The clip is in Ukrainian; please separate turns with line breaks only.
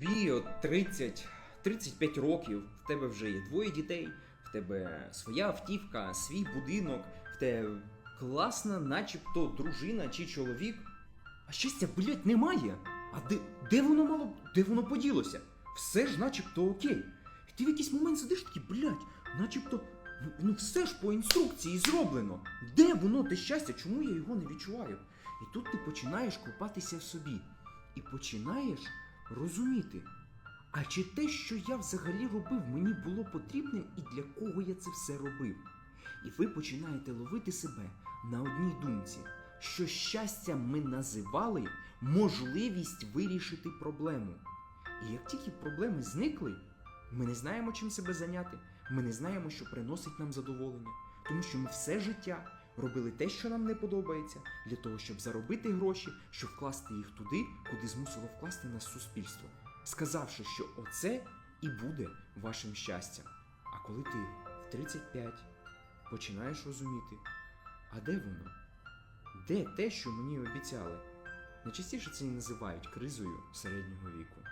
Тобі от 30, 35 років, в тебе вже є двоє дітей, в тебе своя автівка, свій будинок, в тебе класна, начебто дружина чи чоловік. А щастя, блядь, немає. А де, де воно мало, де воно поділося? Все ж начебто окей. І ти в якийсь момент сидиш такий, блядь, начебто, ну все ж по інструкції зроблено. Де воно те щастя? Чому я його не відчуваю? І тут ти починаєш копатися в собі. І починаєш розуміти, а чи те, що я взагалі робив, мені було потрібним і для кого я це все робив? І ви починаєте ловити себе на одній думці, що щастям ми називали можливість вирішити проблему. І як тільки проблеми зникли, ми не знаємо, чим себе зайняти, ми не знаємо, що приносить нам задоволення, тому що ми все життя робили те, що нам не подобається, для того, щоб заробити гроші, щоб вкласти їх туди, куди змусило вкласти нас суспільство, сказавши, що оце і буде вашим щастям. А коли ти в 35 починаєш розуміти, а де воно? Де те, що мені обіцяли? Найчастіше це і називають кризою середнього віку.